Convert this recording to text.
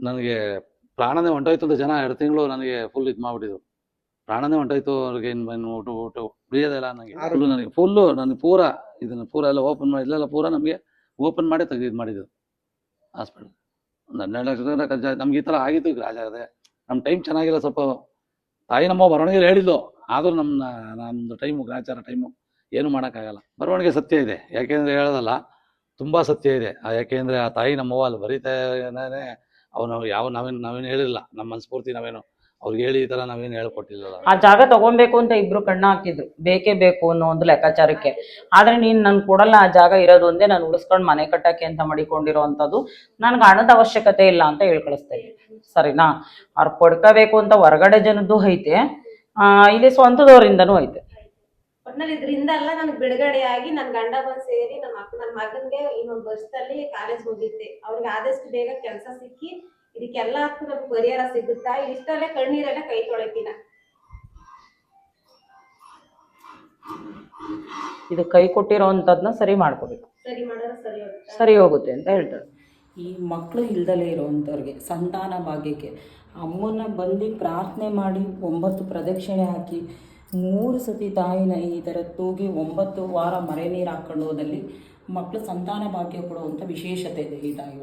ನನಗೆ ಪ್ರಾಣನೇ ಹೊಂಟೋಯ್ತು ಅಂತ ಜನ ಎರಡು ತಿಂಗಳು ನನಗೆ ಫುಲ್ ಇದು ಮಾಡ್ಬಿಟ್ಟಿದ್ರು. ಪ್ರಾಣನೇ ಹೊಂಟೋಯ್ತು ಅವ್ರಿಗೆ ಏನು ಊಟ ಊಟ ಬಿಡಿಯೋದಿಲ್ಲ ನನಗೆ ಫುಲ್ಲು ನನಗೆ ಫುಲ್ಲು ನನಗೆ ಪೂರ ಇದನ್ನು ಪೂರ ಎಲ್ಲ ಓಪನ್ ಮಾಡಿ ಇಲ್ಲೆಲ್ಲ ಪೂರ ನಮಗೆ ಓಪನ್ ಮಾಡಿ ತೆಗೆದು ಇದು ಮಾಡಿದ್ದು. ಹಾಸ್ಪಿಟಲ್ ಒಂದು ಹನ್ನೆರಡು ಲಕ್ಷ ಜನ ಖರ್ಚು ನಮ್ಗೆ ಈ ಥರ ಆಗಿತ್ತು ರಾಜ ಅದೇ ನಮ್ಮ ಟೈಮ್ ಚೆನ್ನಾಗಿಲ್ಲ ಸ್ವಲ್ಪ. ತಾಯಿ ನಮ್ಮ ಬರವಣಿಗೆ ಹೇಳಿದ್ಲು. ಆದರೂ ನಮ್ಮ ನಮ್ಮದು ಟೈಮು ಗ್ರಾಚಾರ ಟೈಮು ಏನು ಮಾಡೋಕ್ಕಾಗಲ್ಲ. ಬರವಣಿಗೆ ಸತ್ಯ ಇದೆ. ಯಾಕೆಂದರೆ ಹೇಳೋದಲ್ಲ ತುಂಬ ಸತ್ಯ ಇದೆ. ಆ ಯಾಕೆಂದರೆ ಆ ತಾಯಿ ನಮ್ಮವ್ವ ಅಲ್ಲಿ ಬರೀತಾ ಅವನು ಯಾವ ನಾವೇನು ನಾವೇನು ಹೇಳಿಲ್ಲ. ನಮ್ಮ ಮನಸ್ಫೂರ್ತಿ ನಾವೇನು, ಅವ್ರಿಗೆ ಹೇಳಿ ಈ ತರ ನಾವೇನು ಹೇಳ್ಕೊಟ್ಟಿಲ್ಲ ಆ ಜಾಗ ತಗೊಬೇಕು ಅಂತ ಇಬ್ರು ಕಣ್ಣ ಹಾಕಿದ್ರು. ಬೇಕೇ ಬೇಕು ಅನ್ನೋ ಒಂದು ಲೆಕ್ಕಾಚಾರಕ್ಕೆ. ಆದ್ರೆ ನೀನ್ ನನ್ ಕೊಡಲ್ಲ ಆ ಜಾಗ ಇರೋದು ಒಂದೇ ನಾನು ಉಳಿಸ್ಕೊಂಡು ಮನೆ ಕಟ್ಟಕ್ಕೆ ಅಂತ ಮಾಡಿಕೊಂಡಿರೋ ಅಂಥದ್ದು ನನ್ಗೆ ಹಣದ ಅವಶ್ಯಕತೆ ಇಲ್ಲ ಅಂತ ಹೇಳ್ಕಳಿಸ್ತಾ ಸರಿನಾ? ಅವ್ರು ಪಡ್ಕೋಬೇಕು ಅಂತ ಹೊರಗಡೆ ಜನದ್ದು ಐತೆ. ಆ, ಇಲ್ಲಿ ಸ್ವಂತದವರಿಂದನೂ ಐತೆ. ಒಟ್ನಲ್ಲಿ ಇದರಿಂದ ಎಲ್ಲ ನನಗೆ ಬಿಡುಗಡೆಯಾಗಿ ನನ್ನ ಗಂಡ ಬಂದು ಸೇರಿ ನಮ್ಮ ಅಕ್ಕ ನನ್ನ ಮಗನ್ಗೆ ಇನ್ನೊಂದು ವರ್ಷದಲ್ಲಿ ಕಾಲೇಜ್ ಹೋಗಿದ್ದೆ ಅವ್ರಿಗೆ ಆದಷ್ಟು ಬೇಗ ಕೆಲಸ ಸಿಕ್ಕಿ ಇದಕ್ಕೆಲ್ಲ ನಮ್ಗೆ ಪರಿಹಾರ ಸಿಗುತ್ತಾ? ಇಷ್ಟಲ್ಲೇ ಕಣ್ಣೀರಲ್ಲೇ ಕೈ ತೊಳಿತೀನ? ಇದು ಕೈ ಕೊಟ್ಟಿರೋ ಅಂಥದ್ನ ಸರಿ ಮಾಡ್ಕೋಬೇಕು. ಸರಿ ಮಾಡಿದ್ರೆ ಸರಿ ಹೋಗುತ್ತೆ. ಸರಿ ಹೋಗುತ್ತೆ ಅಂತ ಹೇಳ್ತಾರೆ. ಈ ಮಕ್ಕಳು ಇಲ್ದಲೇ ಇರೋವಂಥವ್ರಿಗೆ ಸಂತಾನ ಭಾಗ್ಯಕ್ಕೆ ಅಮ್ಮನ ಬಂದು ಪ್ರಾರ್ಥನೆ ಮಾಡಿ ಒಂಬತ್ತು ಪ್ರದಕ್ಷಿಣೆ ಹಾಕಿ ಮೂರು ಸತಿ ತಾಯಿನ ಈ ಥರ ತೂಗಿ ಒಂಬತ್ತು ವಾರ ಮರೆ ನೀರು ಹಾಕ್ಕೊಂಡು ಹೋದಲ್ಲಿ ಮಕ್ಕಳು ಸಂತಾನ ಭಾಗ್ಯ ಕೊಡುವಂಥ ವಿಶೇಷತೆ ಇದೆ ಈ ತಾಯಿ